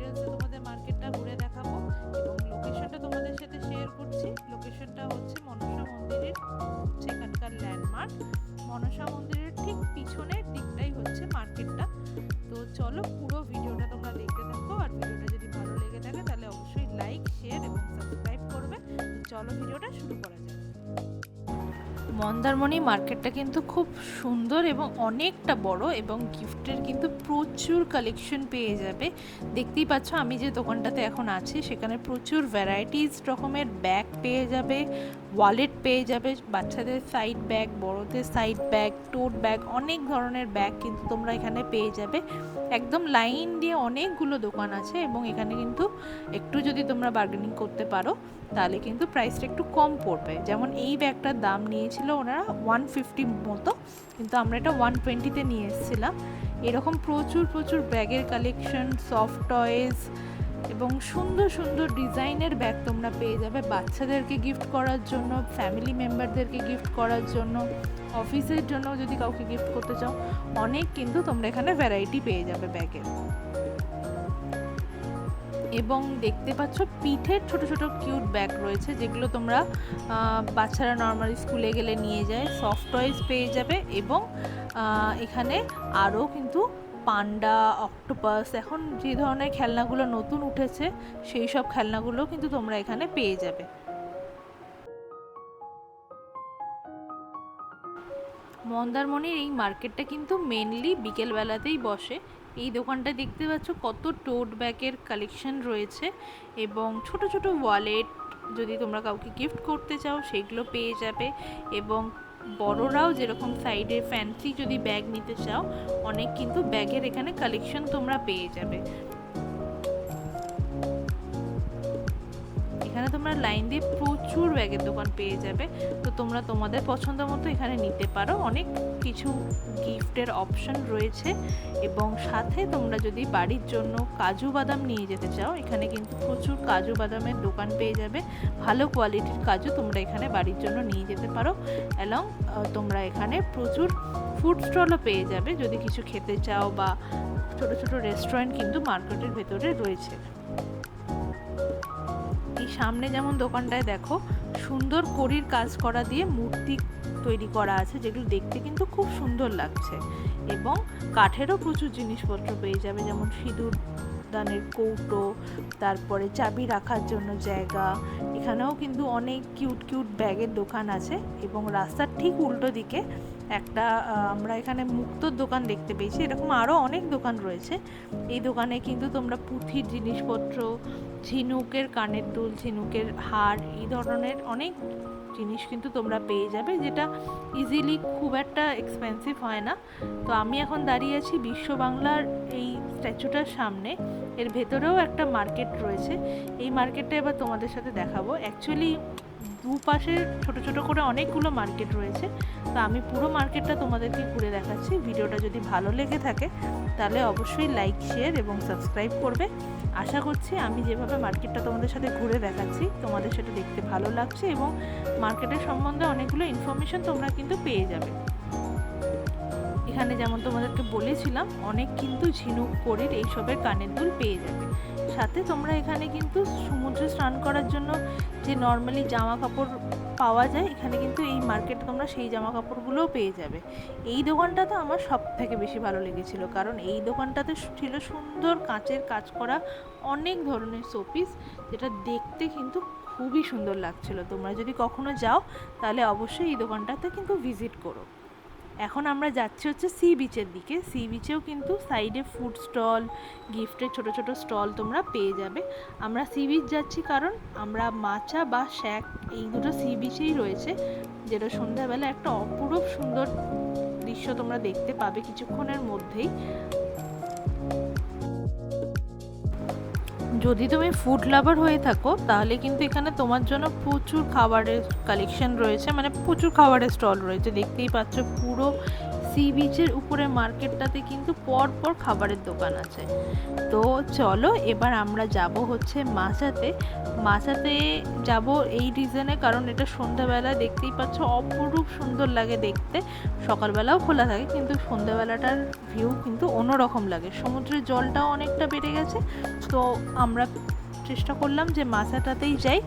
ডিটেলসে তোমাদের মার্কেটটা ঘুরে দেখাবো এবং লোকেশনটা তোমাদের সাথে শেয়ার করছি। লোকেশনটা হচ্ছে মনসা মন্দিরের হচ্ছে এখানকার ল্যান্ডমার্ক মনসা মন্দিরের ঠিক পিছনের দিকটাই হচ্ছে মার্কেটটা। তো চলো পুরো ভিডিওটা তোমরা দেখতে থাকো আর ভিডিওটা যদি ভালো লেগে থাকে তাহলে অবশ্যই লাইক শেয়ার এবং সাবস্ক্রাইব করবে। চলো ভিডিওটা শুরু করা মন্দারমণি মার্কেটটা কিন্তু খুব সুন্দর এবং অনেকটা বড় এবং গিফটের কিন্তু প্রচুর কালেকশন পেয়ে যাবে। দেখতেই পাচ্ছ আমি যে দোকানটাতে এখন আছি, সেখানে প্রচুর ভ্যারাইটিস রকমের ব্যাগ পেয়ে যাবে ওয়ালেট পেয়ে যাবে। বাচ্চাদের সাইড ব্যাগ বড়দের সাইড ব্যাগ টোট ব্যাগ অনেক ধরনের ব্যাগ কিন্তু তোমরা এখানে পেয়ে যাবে। একদম লাইন দিয়ে অনেকগুলো দোকান আছে এবং এখানে কিন্তু একটু যদি তোমরা বার্গেনিং করতে পারো, তাহলে কিন্তু প্রাইসটা একটু কম পড়বে। যেমন এই ব্যাগটার দাম নিয়েছিল ওনারা ওয়ান ফিফটি মতো, কিন্তু আমরা এটা ওয়ান টোয়েন্টিতে নিয়ে এসেছিলাম। এরকম প্রচুর প্রচুর ব্যাগের কালেকশন সফট টয়েস এবং সুন্দর সুন্দর ডিজাইনের ব্যাগ তোমরা পেয়ে যাবে বাচ্চাদেরকে গিফট করার জন্য ফ্যামিলি মেম্বারদেরকে গিফট করার জন্য অফিসের জন্য যদি কাউকে গিফট করতে চাও, অনেক কিন্তু তোমরা এখানে ভ্যারাইটি পেয়ে যাবে ব্যাগের এবং দেখতে পাচ্ছ পিঠের ছোট ছোট কিউট ব্যাগ রয়েছে যেগুলো তোমরা বাচ্চারা নর্মালি স্কুলে গেলে নিয়ে যায় সফট টয়েস পেয়ে যাবে এবং এখানে আরও কিন্তু পান্ডা, অক্টোপাস, এখন যে ধরনের খেলনাগুলো নতুন উঠেছে, সেই সব খেলনাগুলো কিন্তু তোমরা এখানে পেয়ে যাবে। মন্দারমণির এই মার্কেটটা কিন্তু মেনলি বিকেলবেলাতেই বসে। এই দোকানটা দেখতে পাচ্ছ কত টোট ব্যাগের কালেকশন রয়েছে এবং ছোট ছোট ওয়ালেট যদি তোমরা কাউকে গিফট করতে চাও, সেগুলো পেয়ে যাবে এবং বড়রাও যেরকম সাইডে ফ্যান্সি যদি ব্যাগ নিতে চাও, অনেক কিন্তু ব্যাগের এখানে কালেকশন তোমরা পেয়ে যাবে। এখানে তোমরা লাইন দিয়ে প্রচুর ব্যাগের দোকান পেয়ে যাবে। তো তোমরা তোমাদের পছন্দ মতো এখানে নিতে পারো। অনেক কিছু গিফটের অপশন রয়েছে এবং সাথে তোমরা যদি বাড়ির জন্য কাজু বাদাম নিয়ে যেতে চাও, এখানে কিন্তু প্রচুর কাজু বাদামের দোকান পেয়ে যাবে। ভালো কোয়ালিটির কাজু তোমরা এখানে বাড়ির জন্য নিয়ে যেতে পারো। অ্যালং তোমরা এখানে প্রচুর ফুড স্টলও পেয়ে যাবে। যদি কিছু খেতে চাও বা ছোট ছোট রেস্টুরেন্ট কিন্তু মার্কেটের ভেতরে রয়েছে। এই সামনে যেমন দোকানটায় দেখো, সুন্দর করির কাজ করা দিয়ে মূর্তি তৈরি করা আছে, যেগুলো দেখতে কিন্তু খুব সুন্দর লাগছে। এবং কাঠেরও প্রচুর জিনিসপত্র পেয়ে যাবে, যেমন সিঁদুর দানের কৌটো, তারপরে চাবি রাখার জন্য জায়গা, এখানেও কিন্তু অনেক কিউট কিউট ব্যাগের দোকান আছে এবং রাস্তার ঠিক উল্টো দিকে একটা আমরা এখানে মুক্তোর দোকান দেখতে পেয়েছি। এরকম আরও অনেক দোকান রয়েছে। এই দোকানে কিন্তু তোমরা পুঁথির জিনিসপত্র, ঝিনুকের কানের দুল, ঝিনুকের হার, এই ধরনের অনেক জিনিস কিন্তু তোমরা পেয়ে যাবে, যেটা ইজিলি খুব একটা এক্সপেন্সিভ হয় না। তো আমি এখন দাঁড়িয়ে আছি বিশ্ব বাংলার এই স্ট্যাচুটার সামনে। এর ভেতরেও একটা মার্কেট রয়েছে। এই মার্কেটটা এবার তোমাদের সাথে দেখাবো। অ্যাকচুয়ালি দুপাশে ছোট ছোট করে অনেকগুলো মার্কেট রয়েছে। তো আমি পুরো মার্কেটটা তোমাদেরকে ঘুরে দেখাচ্ছি। ভিডিওটা যদি ভালো লেগে থাকে, তাহলে অবশ্যই লাইক শেয়ার এবং সাবস্ক্রাইব করবে। আশা করছি আমি যেভাবে মার্কেটটা তোমাদের সাথে ঘুরে দেখাচ্ছি, তোমাদের সেটা দেখতে ভালো লাগছে এবং মার্কেটের সম্বন্ধে অনেকগুলো ইনফরমেশন তোমরা কিন্তু পেয়ে যাবে। এখানে যেমন তোমাদেরকে বলেছিলাম, অনেক কিন্তু ঝিনুক, করির এইসবের কানের দুল পেয়ে যাবে। সাথে তোমরা এখানে কিন্তু সমুদ্রে স্নান করার জন্য যে নর্মালি জামা কাপড় পাওয়া যায়, এখানে কিন্তু এই মার্কেটে তোমরা সেই জামা কাপড়গুলোও পেয়ে যাবে। এই দোকানটা তো আমার সব থেকে বেশি ভালো লেগেছিল, কারণ এই দোকানটাতে ছিল সুন্দর কাঁচের কাজ করা অনেক ধরনের শোপিস যেটা দেখতে কিন্তু খুবই সুন্দর লাগছিল। তোমরা যদি কখনো যাও, তাহলে অবশ্যই এই দোকানটাতে কিন্তু ভিজিট করো। এখন আমরা যাচ্ছি হচ্ছে সি বিচের দিকে। সি বিচেও কিন্তু সাইডে ফুড স্টল, গিফটের ছোট ছোট স্টল তোমরা পেয়ে যাবে। আমরা সি বিচ যাচ্ছি কারণ আমরা মাচা বা শ্যাক এই দুটো সি বিচেই রয়েছে, যেটা সন্ধ্যাবেলা একটা অপূরূপ সুন্দর দৃশ্য তোমরা দেখতে পাবে কিছুক্ষণের মধ্যেই। যদি তুমি ফুড লাভার হয়ে থাকো, তাহলে কিন্তু এখানে তোমার জন্য প্রচুর খাবারের কালেকশন রয়েছে মানে প্রচুর খাবারের স্টল রয়েছে। দেখতেই পাচ্ছ পুরো সি বিচের উপরে মার্কেটটাতে কিন্তু পর পর খাবারের দোকান আছে। তো চলো, এবার আমরা যাব হচ্ছে মাচাতে মাচাতে যাব এই রিজনে কারণ এটা সন্ধ্যাবেলা দেখতেই পাচ্ছ, অপরূপ সুন্দর লাগে দেখতে। সকালবেলাও খোলা থাকে, কিন্তু সন্ধ্যাবেলাটার ভিউ কিন্তু অন্যরকম লাগে। সমুদ্রের জলটাও অনেকটা বেড়ে গেছে। তো আমরা চেষ্টা করলাম যে মাচাটাতেই যাই।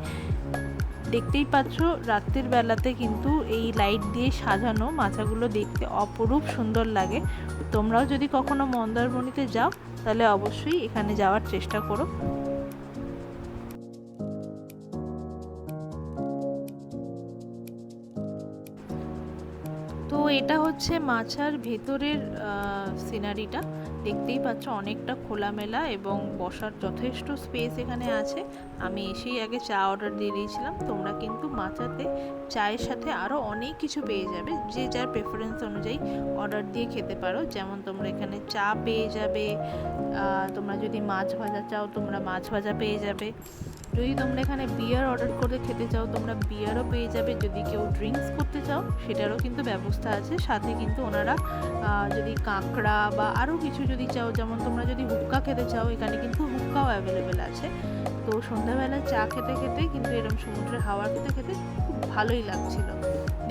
দেখতেই পাচ্ছ, রাত্রির বেলাতে কিন্তু এই লাইট দিয়ে সাজানো মাচাগুলো দেখতে অপরূপ সুন্দর লাগে। তোমরাও যদি কখনো মন্দারমণিতে যাও, তাহলে অবশ্যই এখানে যাওয়ার চেষ্টা করো। তো এটা হচ্ছে মাছার ভেতরের সিনারিটা দেখতেই পাচ্ছ অনেকটা খোলামেলা এবং বসার যথেষ্ট স্পেস এখানে আছে। আমি এসেই আগে চা অর্ডার দিয়ে দিয়েছিলাম। তোমরা কিন্তু মাচাতে চায়ের সাথে আরও অনেক কিছু পেয়ে যাবে, যে যার প্রেফারেন্স অনুযায়ী অর্ডার দিয়ে খেতে পারো। যেমন তোমরা এখানে চা পেয়ে যাবে তোমরা যদি মাছ ভাজা চাও, তোমরা মাছ ভাজা পেয়ে যাবে। যদি তোমরা এখানে বিয়ার অর্ডার করে খেতে চাও, তোমরা বিয়ারও পেয়ে যাবে। যদি কেউ ড্রিঙ্কস করতে চাও, সেটারও কিন্তু ব্যবস্থা আছে। সাথে কিন্তু ওনারা যদি কাঁকড়া বা আরও কিছু যদি চাও, যেমন তোমরা যদি হুক্কা খেতে চাও, এখানে কিন্তু হুক্কাও অ্যাভেলেবেল আছে। তো সন্ধ্যাবেলা চা খেতে খেতে কিন্তু এরকম সমুদ্রের হাওয়া খেতে খেতে খুব ভালোই লাগছিল।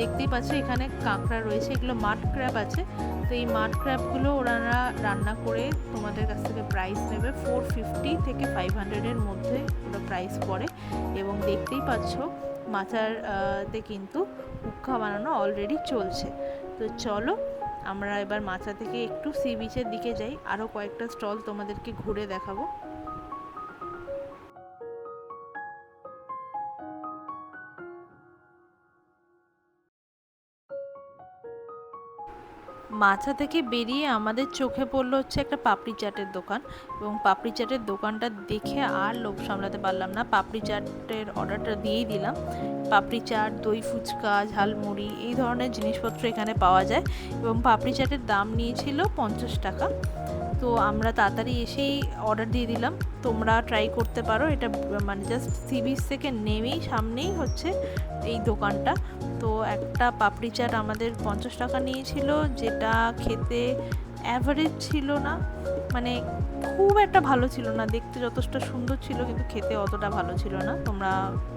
দেখতেই পাচ্ছ, এখানে কাঁকড়া রয়েছে, এগুলো মাঠ ক্র্যাব আছে। তো এই মাঠ ক্র্যাবগুলো ওনারা রান্না করে তোমাদের কাছ থেকে প্রাইস নেবে। ফোর ফিফটি থেকে ফাইভ হান্ড্রেডের মধ্যে ওটা প্রাইস পড়ে এবং দেখতেই পাচ্ছ, মাচার তে কিন্তু উক্ষা বানানো অলরেডি চলছে। তো চলো, আমরা এবার মাচা থেকে একটু সি বিচের দিকে যাই। আরও কয়েকটা স্টল তোমাদেরকে ঘুরে দেখাবো। মাছা থেকে বেরিয়ে আমাদের চোখে পড়ল হচ্ছে একটা পাপড়ি চাটের দোকান এবং পাপড়ি চাটের দোকানটা দেখে আর লোভ সামলাতে পারলাম না। পাপড়ি চাটের অর্ডারটা দিয়েই দিলাম। পাপড়ি চাট, দই ফুচকা, ঝালমুড়ি এই ধরনের জিনিসপত্র এখানে পাওয়া যায় এবং পাপড়ি চাটের দাম নিয়েছিল পঞ্চাশ টাকা। তো আমরা তাড়াতাড়ি এসেই অর্ডার দিয়ে দিলাম। তোমরা ট্রাই করতে পারো। এটা মানে জাস্ট সি বিচ থেকে নেমেই সামনেই হচ্ছে এই দোকানটা। তো একটা পাপড়ি চাট আমাদের পঞ্চাশ টাকা নিয়েছিল, যেটা খেতে অ্যাভারেজ ছিল না। মানে খুব একটা ভালো ছিল না, দেখতে যথেষ্ট সুন্দর ছিল, কিন্তু খেতে অতটা ভালো ছিল না। তোমরা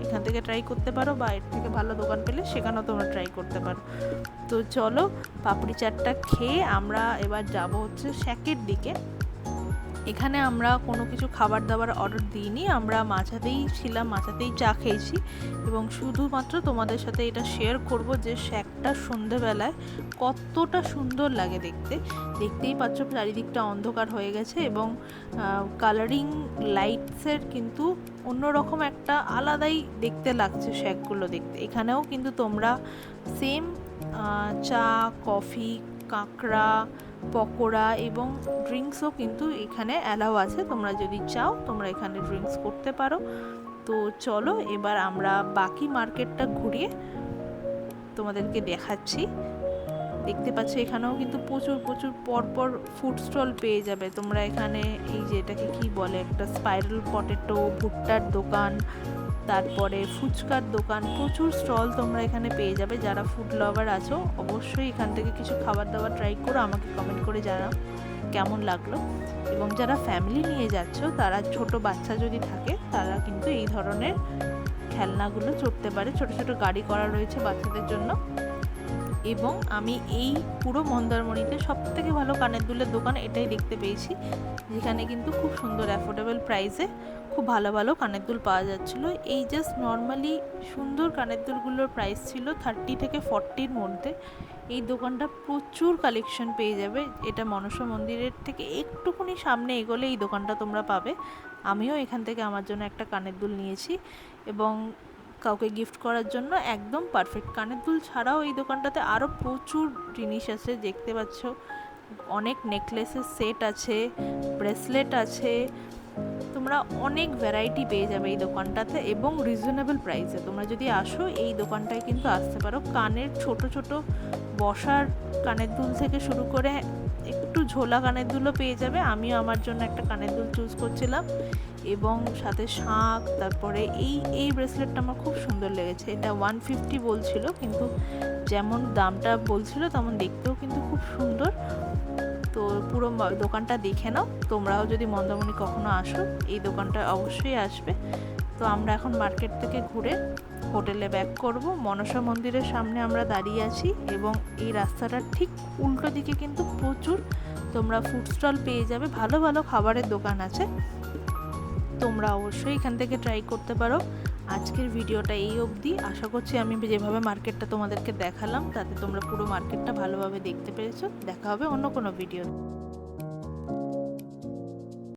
এখান থেকে ট্রাই করতে পারো বা এর থেকে ভালো দোকান পেলে সেখানেও তোমরা ট্রাই করতে পারো। তো চলো, পাপড়ি চাটটা খেয়ে আমরা এবার যাব হচ্ছে শ্যাকের দিকে। এখানে আমরা কোনো কিছু খাবার দাবার অর্ডার দিইনি। আমরা মাছাতেই ছিলাম, মাছাতেই চা খেয়েছি এবং শুধুমাত্র তোমাদের সাথে এটা শেয়ার করব যে শ্যাকটা সন্ধেবেলায় কতটা সুন্দর লাগে দেখতে। দেখতেই পাচ্ছ চারিদিকটা অন্ধকার হয়ে গেছে এবং কালারিং লাইটসের কিন্তু অন্যরকম একটা আলাদাই দেখতে লাগছে শ্যাকগুলো দেখতে। এখানেও কিন্তু তোমরা সেম চা কফি কাঁকড়া পকোড়া এবং ড্রিঙ্কসও কিন্তু এখানে অ্যালাউ আছে। তোমরা যদি চাও, তোমরা এখানে ড্রিঙ্কস করতে পারো। তো চলো, এবার আমরা বাকি মার্কেটটা ঘুরিয়ে তোমাদেরকে দেখাচ্ছি। দেখতে পাচ্ছ, এখানেও কিন্তু প্রচুর প্রচুর, পরপর ফুড স্টল পেয়ে যাবে। তোমরা এখানে এই যে এটাকে কি বলে? একটা স্পাইরাল পটেটো ভুট্টার দোকান তারপরে ফুচকার দোকান, প্রচুর স্টল তোমরা এখানে পেয়ে যাবে, যারা ফুড লভার আছো, অবশ্যই এখান থেকে কিছু খাবার দাবার ট্রাই করো, আমাকে কমেন্ট করে জানাও কেমন লাগল। এবং যারা ফ্যামিলি নিয়ে যাচ্ছ, তারা ছোট বাচ্চা যদি থাকে, তারা কিন্তু এই ধরনের খেলনাগুলো চড়তে পারে। ছোট ছোট গাড়ি করা রয়েছে বাচ্চাদের জন্য। এবং আমি এই পুরো মন্দারমণিতে সব থেকে ভালো কানের দুলের দোকান এটাই দেখতে পেয়েছি, যেখানে কিন্তু খুব সুন্দর অ্যাফোর্ডেবল প্রাইসে খুব ভালো ভালো কানের দুল পাওয়া যাচ্ছিল। এই জাস্ট নর্মালি সুন্দর কানের দুলগুলোর প্রাইস ছিল থার্টি থেকে ফর্টির মধ্যে। এই দোকানটা প্রচুর কালেকশন পেয়ে যাবে। এটা মনসা মন্দিরের থেকে একটুখানি সামনে এগোলে এই দোকানটা তোমরা পাবে। আমিও এখান থেকে আমার জন্য একটা কানের দুল নিয়েছি এবং কাউকে গিফট করার জন্য একদম পারফেক্ট কানের দুল ছাড়াও এই দোকানটাতে আরও প্রচুর জিনিস আছে, দেখতে পাচ্ছ। অনেক নেকলেসের সেট আছে ব্রেসলেট আছে। তোমরা অনেক ভ্যারাইটি পেয়ে যাবে এই দোকানটাতে এবং রিজনেবল প্রাইসে তোমরা যদি আসো, এই দোকানটায় কিন্তু আসতে পারো। কানের ছোট ছোট বসার কানের দুল থেকে শুরু করে একটু ঝোলা কানের দুলও পেয়ে যাবে। আমিও আমার জন্য একটা কানের দুল চুজ করছিলাম। এবং সাথে শাঁখ তারপরে এই এই ব্রেসলেটটা আমার খুব সুন্দর লেগেছে। এটা ওয়ান ফিফটি বলছিল, কিন্তু যেমন দামটা বলছিল তেমন দেখতেও কিন্তু খুব সুন্দর। তো পুরো দোকানটা দেখে নাও। তোমরাও যদি মন্দামণি কখনো আসো, এই দোকানটা অবশ্যই আসবে। তো আমরা এখন মার্কেট থেকে ঘুরে হোটেলে ব্যাক করব। মনসা মন্দিরের সামনে আমরা দাঁড়িয়ে আছি এবং এই রাস্তাটার ঠিক উল্টো দিকে কিন্তু প্রচুর তোমরা ফুড স্টল পেয়ে যাবে। ভালো ভালো খাবারের দোকান আছে। তোমরা অবশ্যই এখান থেকে ট্রাই করতে পারো। আজকের ভিডিওটা এই অবধি। আশা করছি আমি যেভাবে মার্কেটটা তোমাদেরকে দেখালাম, তাতে তোমরা পুরো মার্কেটটা ভালোভাবে দেখতে পেরেছ। দেখা হবে অন্য কোনো ভিডিও